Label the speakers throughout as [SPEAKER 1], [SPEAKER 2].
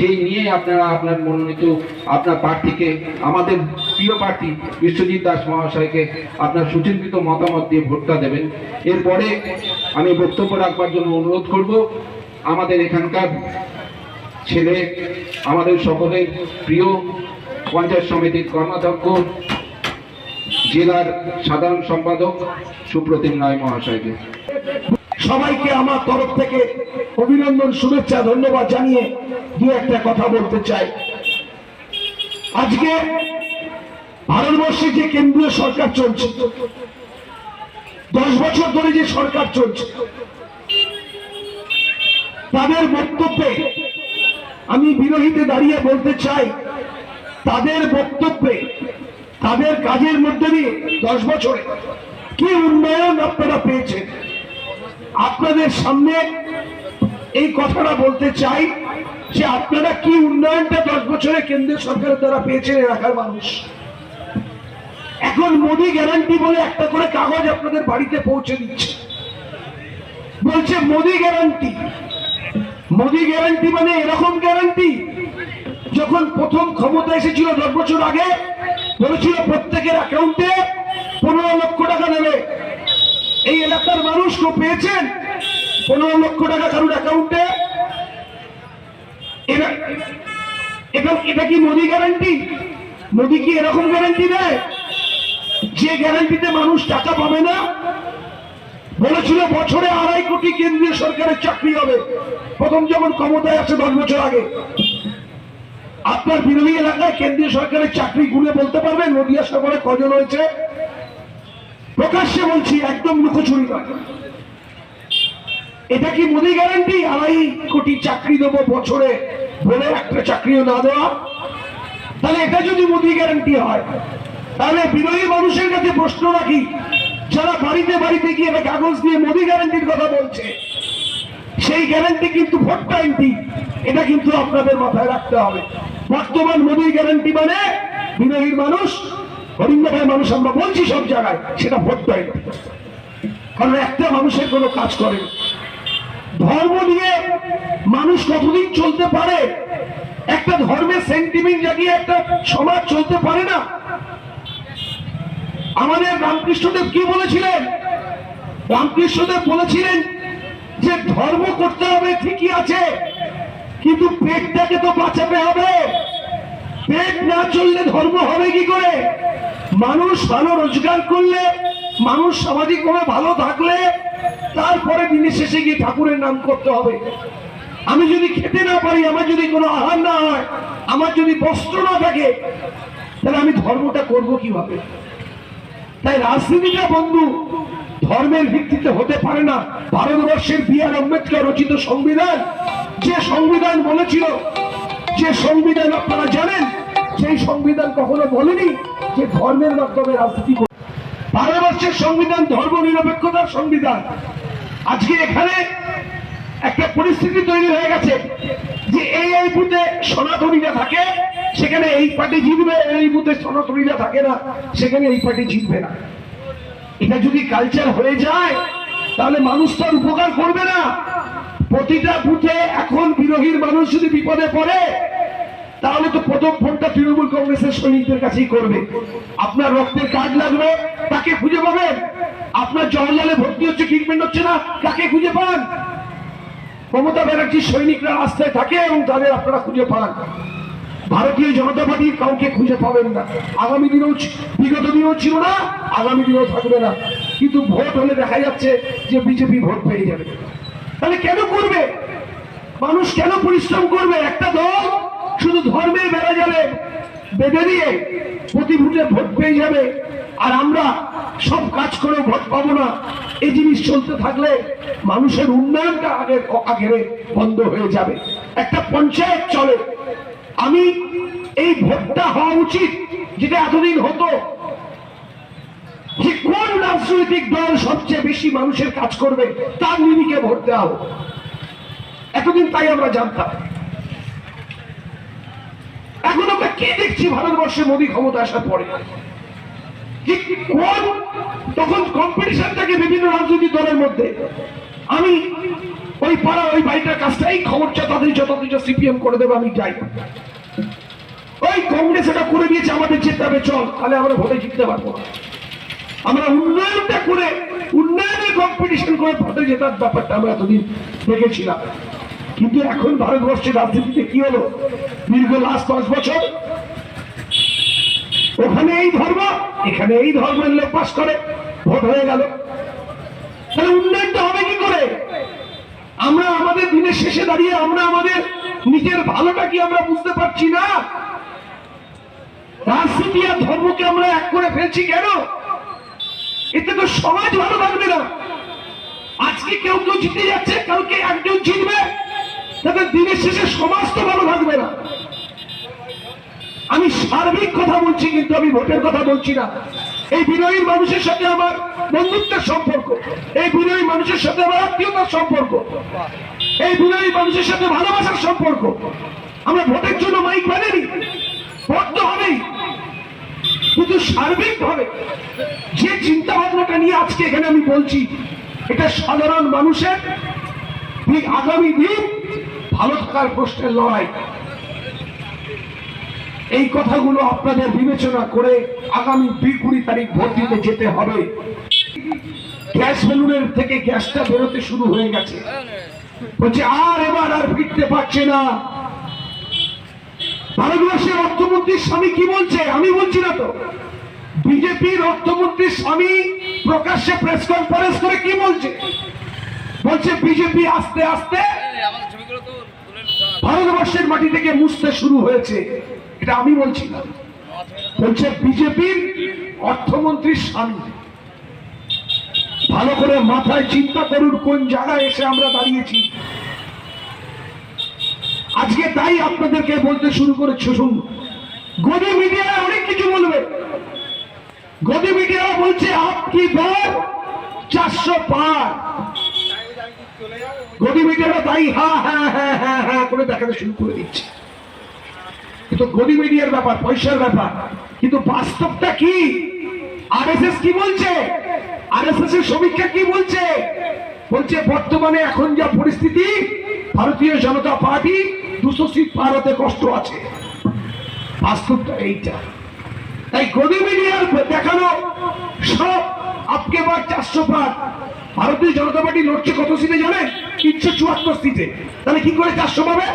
[SPEAKER 1] সেই নিয়ে আপনারা আপনার মনোনীত আপনার প্রার্থীকে, আমাদের প্রিয় প্রার্থী বিশ্বজিৎ দাস মহাশয়কে আপনার সুচিন্তিত মতামত দিয়ে ভোটটা দেবেন। এরপরে আমি বক্তব্য রাখবার জন্য অনুরোধ করব, আমাদের এখানকার ছেলে, আমাদের সকলের প্রিয় পঞ্চায়েত সমিতির কর্মাধ্যক্ষ, জেলার সাধারণ সম্পাদক সুপ্রতিম রায় মহাশয়কে।
[SPEAKER 2] সবাইকে আমার তরফ থেকে অভিনন্দন, শুভেচ্ছা, ধন্যবাদ জানিয়ে দু একটা কথা বলতে চাই। আজকে ভারতবর্ষে যে কেন্দ্রীয় সরকার চলছে, দশ বছর ধরে যে সরকার চলছে, তাদের বক্তব্যে আমি বিরোধীতে দাঁড়িয়ে বলতে চাই, তাদের বক্তব্যে, তাদের কাজের মধ্যে দিয়ে দশ বছরে কি উন্নয়ন আপনারা পেয়েছেন? আপনাদের সামনে এই কথাটা বলতে চাই যে আপনারা কি উন্নয়নটা দশ বছরে কেন্দ্রীয় সরকারের দ্বারা পেয়েছেন এলাকার মানুষ? এখন মোদি গ্যারান্টি বলে একটা করে কাগজ আপনাদের বাড়িতে পৌঁছে দিচ্ছে। বলছে, মোদি গ্যারান্টি মোদি গ্যারান্টি মানে এরকম গ্যারান্টি যখন প্রথম ক্ষমতা এসেছিল দশ বছর আগে, বলেছিল প্রত্যেকের অ্যাকাউন্টে পনেরো লক্ষ টাকা দেবে এই এলাকার মানুষ পেয়েছেন? পনেরো লক্ষ টাকা কারোর অ্যাকাউন্টে এটা কি মোদি গ্যারান্টি মোদি কি এরকম গ্যারান্টি দেয়? যে গ্যারান্টিতে মানুষ টাকা পাবে না? বলেছিল বছরে আড়াই কোটি কেন্দ্রীয় সরকারের চাকরি হবে। প্রথম যখন ক্ষমতায় আছে দশ বছর আগে। আপনার বিরোধী এলাকায় কেন্দ্রীয় সরকারের চাকরি গুলে বলতে পারবেন? মোদী আসার কজন হয়েছে? প্রকাশ্যে বলছি, একদম লুকোচুরি নয়। এটা কি মোদী গ্যারান্টি আড়াই কোটি চাকরি দেবো বছরে। বলে, একটা চাকরিও না দেওয়া? তাহলে এটা যদি মোদী গ্যারান্টি হয়, তাহলে বিরোধী মানুষের কাছে প্রশ্ন রাখি, যারা বাড়িতে বাড়িতে গিয়ে একটা কাগজ দিয়ে মোদী গ্যারান্টির কথা বলছে, সেই গ্যারান্টি কিন্তু ভোট গ্যারান্টি এটা কিন্তু আপনাদের মাথায় রাখতে হবে। বর্তমান মোদী গ্যারান্টি মানে বিরোধীর মানুষ হরিঙ্গাভাই মানুষ, আমরা বলছি সব জায়গায়, সেটা ভোট গ্যারান্টি কারণ একটা মানুষের কোনো কাজ করে না। ধর্ম নিয়ে মানুষ কতদিন চলতে পারে? একটা ধর্মের সেন্টিমেন্ট জাগিয়ে একটা সমাজ চলতে পারে না। আমাদের রামকৃষ্ণদেব কি বলেছিলেন? রামকৃষ্ণদেব বলেছিলেন যে ধর্ম করতে হবে, ঠিকই আছে, কিন্তু পেটটাকে তো বাঁচাতে হবে। পেট না চললে ধর্ম হবে কি করে? মানুষ ভালো রোজগার করলে, মানুষ সামাজিকভাবে ভালো থাকলে তারপরে দিনের শেষে গিয়ে ঠাকুরের নাম করতে হবে। আমি যদি খেতে না পারি, আমার যদি কোনো আহার না হয়, আমার যদি বস্ত্র না থাকে, তাহলে আমি ধর্মটা করব কীভাবে? তাই রাজনীতিটা বন্ধু, ধর্মের ভিত্তিতে হতে পারে না। ভারতবর্ষের বি আর আম্বেদকর রচিত সংবিধান, যে সংবিধান বলেছিল, যে সংবিধান আপনারা জানেন, সেই সংবিধান কখনো বলেনি যে ধর্মের মাধ্যমে রাজনীতি। ভারতবর্ষের সংবিধান ধর্ম নিরপেক্ষতার সংবিধান। আজকে এখানে একটা পরিস্থিতি তৈরি হয়ে গেছে যে এই এই বুথে সনাতনীরা থাকে, সেখানে এই পার্টি জিতবে, এই বুথে সনাতনীরা থাকে না, সেখানে এই পার্টি জিতবে না। এটা যদি কালচার হয়ে যায়, তাহলে মানুষ তো উপকার করবে না। প্রতিটা বুথে এখন বিরোধীর মানুষ যদি বিপদে পড়ে, তাহলে তো প্রথম ফোনটা তৃণমূল কংগ্রেসের সৈনিকদের কাছেই করবে। আপনার রক্তের কাজ লাগবে, তাকে খুঁজে পাবেন। আপনার জওয়াহরলালে ভর্তি হচ্ছে ট্রিটমেন্ট হচ্ছে না, কাকে খুঁজে পান? মমতা ব্যানার্জির সৈনিকরা রাস্তায় থাকে এবং তাদের আপনারা খুঁজে পান। ভারতীয় জনতা পার্টির কাউকে খুঁজে পাবেন না। আগামী দিনেও বিগত দিনেও ছিল না, আগামী দিনেও থাকবে না। কিন্তু ভোট হলে দেখা যাচ্ছে যে বিজেপি ভোট পেয়ে যাবে। তাহলে কেন করবে? মানুষ কেন পরিশ্রম করবে? একটা দল শুধু ধর্মের বেড়া যাবে, বেঁধে দিয়ে প্রতি ভোটে ভোট পেয়ে যাবে। আর আমরা সব কাজ করে ভোট পাবো না। এই জিনিস চলতে থাকলে মানুষের উন্নয়নটা আগের আগের বন্ধ হয়ে যাবে। একটা পঞ্চায়েত চলে। আমি এই ভোটটা হওয়া উচিত যেটা এতদিন হতো। যে কোন রাজনৈতিক দল সবচেয়ে বেশি মানুষের কাজ করবে, তার নিরিখে ভোট দেওয়া হোক। এতদিন তাই আমরা জানতাম। এখন আমরা কে দেখছি? ভারতবর্ষে মোদী ক্ষমতা আসার পরে। যে কোন তখন কম্পিটিশন থাকে বিভিন্ন রাজনৈতিক দলের মধ্যে। আমি ওই পাড়া, ওই বাড়িটার কাজটা খবরটা তাদের যত সিপিএম করে দেবে, আমি যাই। ওই কংগ্রেস এটা করে দিয়েছে আমাদের যেতে হবে, চল, তাহলে আমরা ভোটে জিততে পারব না। আমরা উন্নয়নটা করে উন্নয়নের কম্পিটিশন করে ভোটে জেতার ব্যাপারটা আমরা এতদিন দেখেছিলাম। কিন্তু এখন ভারতবর্ষের রাজনীতিতে কি হলো? দীর্ঘ লাস্ট দশ বছর ওখানে এই ধর্ম এখানে এই ধর্মের লোক পাস করে। ভোট হয়ে গেল। তাহলে উন্নয়নটা হবে কি করে? আমরা আমাদের দিনের শেষে দাঁড়িয়ে আমরা আমাদের নিজের ভালোটা কি আমরা বুঝতে পারছি না? রাজনীতি আর ধর্মকে আমরা এক করে ফেলছি কেন? এতে তো সমাজ ভালো থাকবে না। আজকে কেউ কেউ জিতে যাচ্ছে, কালকে একজন জিতবে। তাদের দিনের শেষে সমাজ তো ভালো থাকবে না। আমি সার্বিক কথা বলছি, কিন্তু আমি ভোটের কথা বলছি না। এই বিনয়ী মানুষের সাথে আমার বন্ধুত্বের সম্পর্ক। এই বিনয়ী মানুষের সাথে আমার আত্মীয়তার সম্পর্ক। এই বিনয়ী মানুষের সাথে ভালোবাসার সম্পর্ক। আমরা ভোটের জন্য মাইক বানেনি ভোট তো হবেই। কিন্তু সার্বিক ভাবে যে চিন্তা ভাবনাটা নিয়ে আজকে এখানে আমি বলছি, এটা সাধারণ মানুষের আগামী দিন ভালো থাকার প্রশ্নের লড়াই। এই কথাগুলো আপনাদের বিবেচনা করে আগামী দুই কুড়ি তারিখ ভোট দিতে যেতে হবে। গ্যাস বেলুনের থেকে গ্যাসটা বেরোতে শুরু হয়ে গেছে। বলছে আর এবার আর ফিরতে পারছে না। ভারতবর্ষের অর্থমন্ত্রীর স্বামী কি বলছে? আমি বলছি না তো। বিজেপির অর্থমন্ত্রীর স্বামী প্রকাশ্যে প্রেস কনফারেন্স করে কি বলছে? বলছে বিজেপি আস্তে আস্তে। ভারতবর্ষের মাটি থেকে মুছতে শুরু হয়েছে। এটা আমি বলছি না। বলছে বিজেপির অর্থমন্ত্রীর স্বামী ভালো করে মাথায় চিন্তা করুন কোন জায়গায় এসে আমরা দাঁড়িয়েছি। আজকে তাই আপনাদেরকে বলতে শুরু করেছে। শুনুন, গদি মিডিয়া অনেক কিছু বলবে। গদি মিডিয়া বলছে আপ কি দর চারশো পার। গদি মিডিয়াটা তাই হ্যাঁ হ্যাঁ হ্যাঁ হ্যাঁ হ্যাঁ করে দেখাতে শুরু করে দিচ্ছে। কিন্তু গদি মিডিয়ার ব্যাপার, পয়সার ব্যাপার। কিন্তু বাস্তবটা কি? আরএসএস কি বলছে? আরএসএস এর সমীক্ষা কি বলছে? বলছে, বর্তমানে এখন যা পরিস্থিতি, ভারতীয় জনতা পার্টি দুশো সিট পার কষ্ট আছে। বাস্তবটা এইটা। তাই গদি মিডিয়ার দেখানো সব আপকে বার চারশো পার। ভারতীয় জনতা পার্টি লড়ছে কত সিটে জানেন? তিনশো চুয়াত্তর সিটে। তাহলে কি করে চারশো পাবে?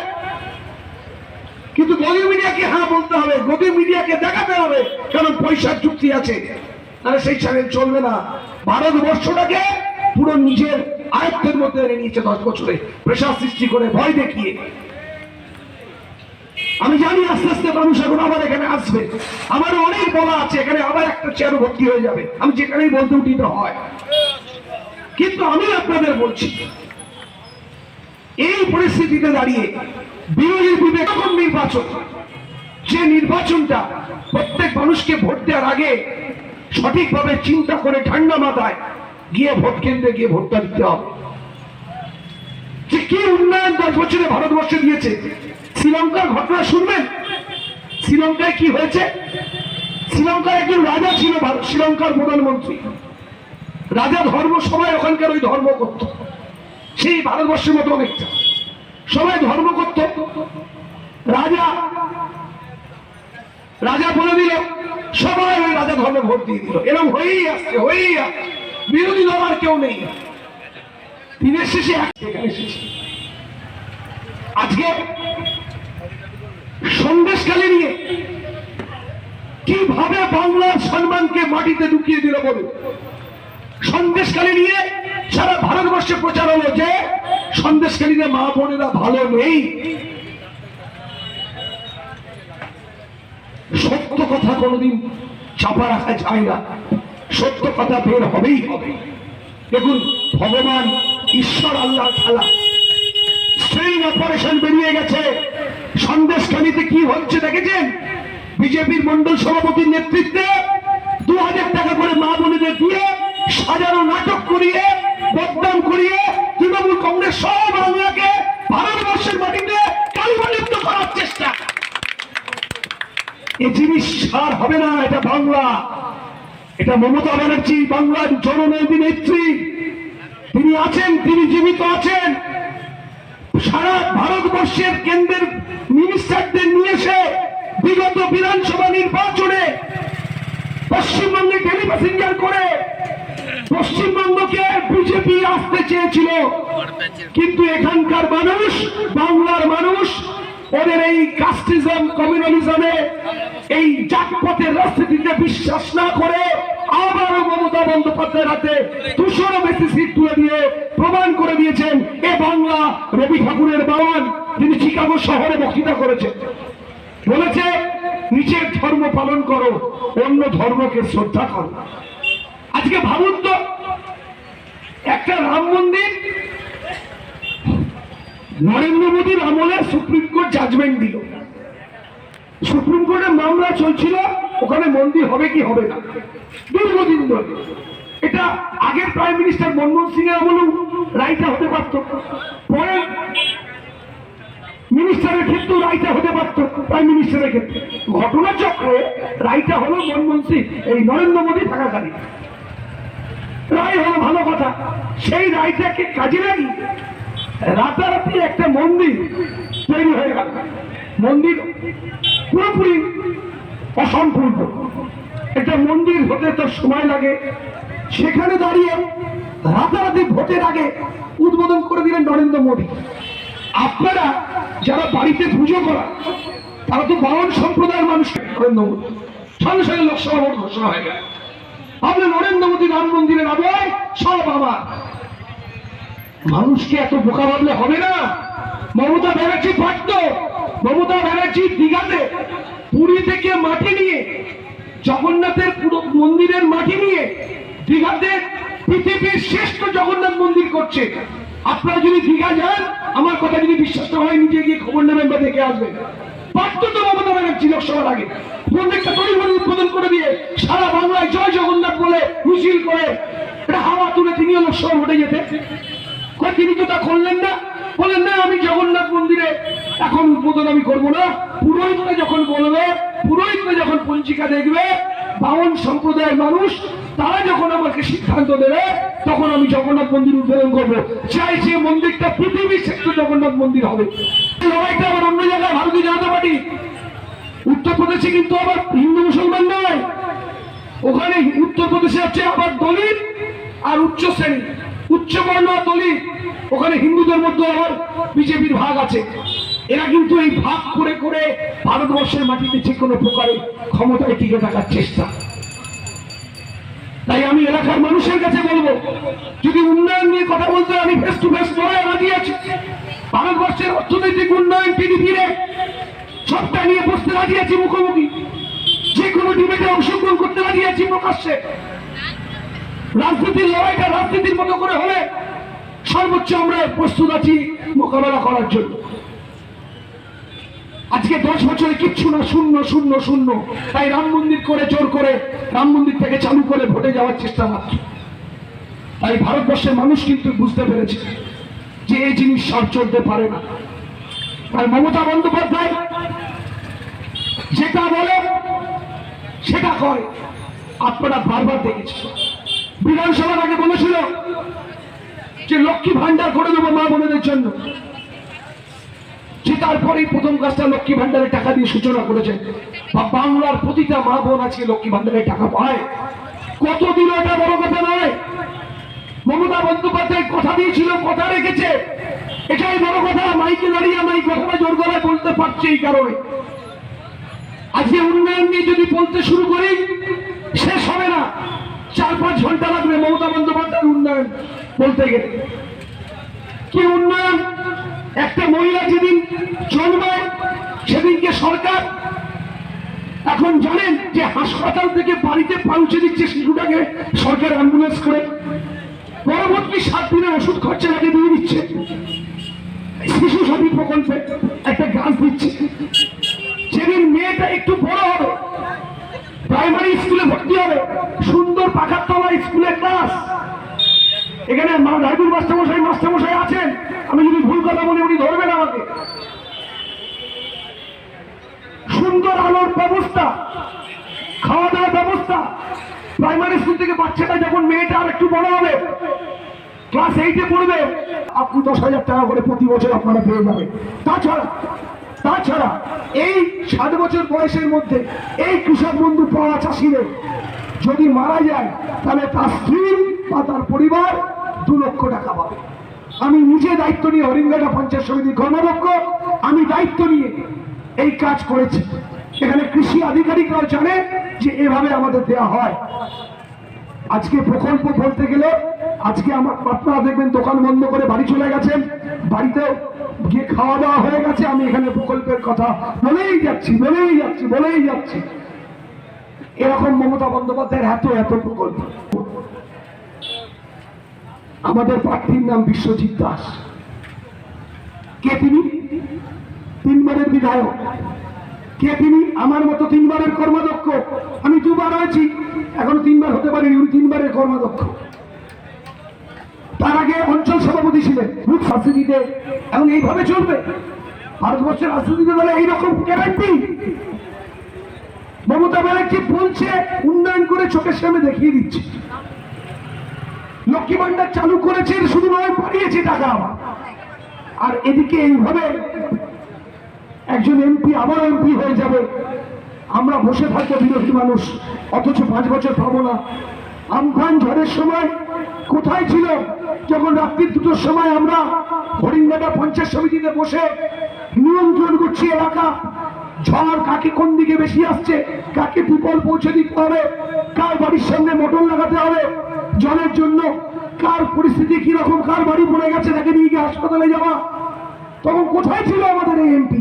[SPEAKER 2] কিন্তু গদি মিডিয়াকে হ্যাঁ বলতে হবে গদি মিডিয়াকে দেখাতে হবে, কারণ পয়সার চুক্তি আছে। তাহলে সেই চ্যানেল চলবে না। ভারতবর্ষটাকে পুরো নিজের আয়ত্তের মধ্যে এনে নিয়েছে দশ বছরে। প্রেশার সৃষ্টি করে ভয় দেখিয়ে। আমি জানি আস্তে আস্তে মানুষ এখন আবার এখানে আসবে। আমারও অনেক বলা আছে, এখানে আবার একটা চেয়ার ভর্তি হয়ে যাবে। আমি যেখানেই বলতে উঠিত হয়। কিন্তু আমি আপনাদের বলছি এই পরিস্থিতিতে দাঁড়িয়ে বিরোধী বিবেক নির্বাচন, যে নির্বাচনটা প্রত্যেক মানুষকে ভোট দেওয়ার আগে সঠিকভাবে চিন্তা করে ঠান্ডা মাথায় গিয়ে ভোট কেন্দ্রে গিয়ে ভোটটা দিতে হবে। যে কি উন্নয়ন দশ বছরে ভারতবর্ষে দিয়েছে, শ্রীলঙ্কার ঘটনা শুনবেন? শ্রীলঙ্কায় কি হয়েছে? শ্রীলঙ্কার একজন রাজা ছিল শ্রীলঙ্কার প্রধানমন্ত্রী। রাজা ধর্ম সবাই ওখানকার ওই ধর্ম করত সেই ভারতবর্ষের মতো অনেকটা। সবাই ধর্ম করত। রাজা রাজা বলে দিল, সবাই ওই রাজা ধর্মে ভোট দিয়ে দিল। এরকম হয়েই আসছে হয়েই আসছে। বিরোধী দল আর কেউ নেই। দিনের শেষে আজকে সন্দেশকালে নিয়ে কীভাবে বাংলার সম্মানকে মাটিতে ঢুকিয়ে দিল বলুন? সন্দেশকালী নিয়ে সারা ভারতবর্ষে প্রচার হলো যে সন্দেশকালীদের মা বোনেরা ভালো নেই। সত্য কথা কোনোদিন চাপা রাখা যায় না। সত্য কথা বের হবেই হবে। দেখুন, ভগবান ঈশ্বর আল্লাহ খেলা। স্ট্রেইন অপারেশন বেরিয়ে গেছে। সন্দেশখালীতে কি হচ্ছে দেখেছেন? বিজেপির মন্ডল সভাপতির নেতৃত্বে দু হাজার টাকা করে মা বোনেদের দিয়ে সাজানো নাটক করিয়ে বদনাম করিয়ে তৃণমূল কংগ্রেস সব বাংলাকে ভারতবর্ষের মাটিতে কালিমালিপ্ত করার চেষ্টা। এ জিনিস সার হবে না, এটা বাংলা। এটা মমতা ব্যানার্জি, বাংলার জননৈতিক নেত্রী। তিনি আছেন, তিনি জীবিত আছেন। সারা ভারতবর্ষের কেন্দ্রের মিনিস্টারদের নিয়ে এসে বিগত বিধানসভা নির্বাচনে পশ্চিমবঙ্গে টেলিপ্যাসেঞ্জার করে পশ্চিমবঙ্গকে বিজেপি আসতে চেয়েছিল। কিন্তু এখানকার মানুষ, বাংলার মানুষ, ওদের এই কাস্টিজম, কমিউনালিজমে, এই জাতপথের রাজনীতিতে বিশ্বাস না করে আবারও মমতা বন্দ্যোপাধ্যায়ের হাতে দুশোরও বেশি সিট তুলে দিয়ে প্রমাণ করে দিয়েছেন, এ বাংলা রবি ঠাকুরের বাবান তিনি চিকাগো শহরে বক্তৃতা করেছেন। বলেছে নিজের ধর্ম পালন করো, অন্য ধর্মকে শ্রদ্ধা করো। আজকে ভাবুন তো, একটা রাম মন্দির, নরেন্দ্র মোদীর আমলে সুপ্রিম কোর্ট জাজমেন্ট দিল। সুপ্রিম কোর্টের মামলা চলছিল, ওখানে মন্দির হবে কি হবে না? দীর্ঘদিন ধরে। এটা আগের প্রাইম মিনিস্টার মনমোহন সিং এর আমলেও রায়টা হতে পারত। পরে মিনিস্টারের ক্ষেত্রেও রায়টা হতে পারত প্রাইম মিনিস্টারের ক্ষেত্রে। ঘটনা চক্রে রায়টা হলো মনমোহন সিং, এই নরেন্দ্র মোদী থাকাকালীন। রায় হলো ভালো কথা। সেই রায়টাকে কাজে লাগিয়ে রাতারাতি একটা মন্দির তৈরি হয়ে গেল। মন্দির পুরোপুরি অসম্পূর্ণ। একটা মন্দির হতে তো সময় লাগে। সেখানে দাঁড়িয়ে রাতারাতি ভোটের আগে উদ্বোধন করে দিলেন নরেন্দ্র মোদী। আপনারা যারা বাড়িতে পুজো করা তারা তো বারণ সম্প্রদায়ের মানুষ। নরেন্দ্র মোদী। সঙ্গে সঙ্গে লোকসভা ভোট ঘোষণা হয়ে গেল। আমরা নরেন্দ্র মোদী রাম মন্দিরের আবহাওয়ায় সব আমার। মানুষকে এত বোকা ভাবলে হবে না। মমতা ব্যানার্জি পারত, মমতা ব্যানার্জি দীঘাতে পুরী থেকে মাটি নিয়ে, জগন্নাথের পুরো মন্দিরের মাটি নিয়ে দীঘাতে পৃথিবীর শ্রেষ্ঠ জগন্নাথ মন্দির করছে। আপনারা যদি দীঘা যান, আমার কথা যদি বিশ্বাস না হয়, নিজে গিয়ে খবর নেবেন বা দেখে আসবেন। পারত তো মমতা ব্যানার্জি লোকসভার আগে। মন্দিরটা তৈরি উদ্বোধন করে দিয়ে সারা বাংলায় জয় জগন্নাথ বলে মিছিল করে এটা হাওয়া তুলে তিনিও লোকসভা ভোটে যেতে কই তিনি তো তা করলেন না। বললেন না, আমি জগন্নাথ মন্দিরে এখন উদ্বোধন আমি করব না। পুরোহিতরা যখন বলবে, পুরোহিতরা যখন পঞ্জিকা দেখবে, বামন সম্প্রদায়ের মানুষ, তারা যখন আমাকে সিদ্ধান্ত দেবে, তখন আমি জগন্নাথ মন্দির উদ্বোধন করব। চাই যে মন্দিরটা পৃথিবীর শ্রেষ্ঠ জগন্নাথ মন্দির হবে। লড়াইটা আবার অন্য জায়গায় ভারতীয় জনতা পার্টি, উত্তরপ্রদেশে কিন্তু আবার হিন্দু মুসলমান নয়। ওখানে উত্তরপ্রদেশে হচ্ছে আবার দলিত আর উচ্চ শ্রেণি উচ্চ বর্ণ দলিত। ওখানে হিন্দুদের মধ্যে আবার বিজেপির ভাগ আছে। এরা কিন্তু এই ভাগ করে করে ভারতবর্ষের মাটিতে যে কোনো প্রকারে ক্ষমতায় টিকে থাকার চেষ্টা। তাই আমি এলাকার মানুষের কাছে বলব, যদি উন্নয়ন নিয়ে কথা বলতে আমি ফেস টু ফেস লড়াই রাজি আছি। ভারতবর্ষের অর্থনৈতিক উন্নয়ন টিডিপি রে সবটা নিয়ে বসতে রাজি আছি মুখোমুখি। যে কোনো ডিবেটে অংশগ্রহণ করতে রাজি আছি প্রকাশ্যে। রাজনীতির লড়াইটা রাজনীতির মতো করে সর্বোচ্চ আমরা প্রস্তুত আছি মোকাবেলা করার জন্য। আজকে দশ বছরে কিচ্ছু না, শূন্য শূন্য শূন্য। তাই রাম মন্দির করে, জোর করে রাম মন্দির থেকে চালু করে ভোটে যাওয়ার চেষ্টা মাত্র। তাই ভারতবর্ষের মানুষ কিন্তু বুঝতে পেরেছে যে এই জিনিস সব চলতে পারে না। তাই মমতা বন্দ্যোপাধ্যায় যেটা বলে, সেটা করে। আপনারা বারবার দেখেছেন। বিধানসভার আগে বলেছিল যে লক্ষ্মী ভান্ডার করে দেবো মা বোনেদের জন্য। যে তারপরেই প্রথম কাজটা লক্ষ্মী ভান্ডারের টাকা দিয়ে সূচনা করেছেন বা বাংলার প্রতিটা মা বোন আজকে লক্ষ্মী ভান্ডারের টাকা পায়। কতদিন এটা বড় কথা নয়। মমতা বন্দ্যোপাধ্যায় কথা দিয়েছিল, কথা রেখেছে। এটাই বড় কথা, মাইকে দাঁড়িয়ে আমি কথাটা জোর গলায় বলতে পারছি এই কারণে। আজকে উন্নয়ন নিয়ে যদি বলতে শুরু করি, শেষ হবে না। চার পাঁচ ঘণ্টা লাগবে মমতা বন্দ্যোপাধ্যায়ের উন্নয়ন। বলতে গেলে। কি উন্নয়ন? একটা মহিলা যেদিন জন্মায়, সেদিনকে সরকার এখন জানেন যে হাসপাতাল থেকে বাড়িতে পৌঁছে দিচ্ছে শিশুটাকে, সরকার অ্যাম্বুলেন্স করে। পরবর্তী সাত দিনের ওষুধ খরচা আগে দিয়ে দিচ্ছে। শিশু সাথী প্রকল্পে একটা গাছ দিচ্ছে। যেদিন মেয়েটা একটু বড় হবে প্রাইমারি স্কুলে ভর্তি হবে, সুন্দর পাখার তলা স্কুলে ক্লাস এখানে রাজুর মাস্টারমশাই মাস্টারমশাই আছেন। আমি যদি ভুল কথা বলি, উনি ধরবেন আমাকে। সুন্দর আলোর ব্যবস্থা খাওয়া দাওয়ার ব্যবস্থা। প্রাইমারি স্কুল থেকে বাচ্চাটা যখন মেয়েটা আর একটু বড় হবে ক্লাস এইটে পড়বে, আপনি দশ হাজার টাকা করে প্রতি বছর আপনারা পেয়ে যাবেন। তাছাড়া তাছাড়া এই ষাট বছর বয়সের মধ্যে এই কৃষক বন্ধু পাওয়া চাষিদের যদি মারা যায়, তাহলে তার স্ত্রী বা তার পরিবার দু লক্ষ টাকা পাবে। আমি নিজে দায়িত্ব নিয়ে হরিঙ্গাটা পঞ্চায়েত সমিতির কর্মদক্ষ আমি দায়িত্ব নিয়ে এই কাজ করেছি। এখানে কৃষি আধিকারিকরাও জানে যে এভাবে আমাদের দেওয়া হয়। আজকে প্রকল্প বলতে গেলে, আজকে আমার আপনারা দেখবেন দোকান বন্ধ করে বাড়ি চলে গেছেন। বাড়িতে গিয়ে খাওয়া দাওয়া হয়ে গেছে। আমি এখানে প্রকল্পের কথা বলেই যাচ্ছি বলেই যাচ্ছি বলেই যাচ্ছি। এরকম মমতা বন্দ্যোপাধ্যায়ের এত এত প্রকল্প। আমাদের প্রার্থীর নাম বিশ্বজিৎ দাস। কে তিনি? তিনবারের বিধায়ক। কে তিনি? আমার মতো তিনবারের কর্মদক্ষ আমি দুবার হয়েছি, এখনও তিনবার হতে পারিনি, উনি তিনবারের কর্মদক্ষ তার আগে অঞ্চল সভাপতি ছিলেন বুথ সাবসিডিতে এখন এইভাবে চলবে? ভারতবর্ষের রাজনীতিতে দলে এইরকম গ্যারান্টি মমতা ব্যানার্জি বলছে, উন্নয়ন করে চোখের সামনে দেখিয়ে দিচ্ছে। লক্ষ্মী ভান্ডার চালু করেছেন, শুধু নয়, পাঠিয়েছে টাকা। আর এদিকে এইভাবে একজন এমপি, আবার এমপি হয়ে যাবে। আমরা বসে থাকব বিরোধী মানুষ, অথচ পাঁচ বছর পাবো না। আমফান ঝড়ের সময় কোথায় ছিল? যখন রাত্রি দুটোর সময় আমরা হরিঙ্গাটা পঞ্চায়েত সমিতিতে বসে নিয়ন্ত্রণ করছি এলাকা, ঝড় কাকে কোন দিকে বেশি আসছে, কাকে পিপল পৌঁছে দিতে হবে, কার বাড়ির সামনে মোটর লাগাতে হবে জলের জন্য কার পরিস্থিতি কীরকম, কার বাড়ি পড়ে গেছে, তাকে নিয়ে গিয়ে হাসপাতালে যাওয়া। তখন কোথায় ছিল আমাদের এই এমপি?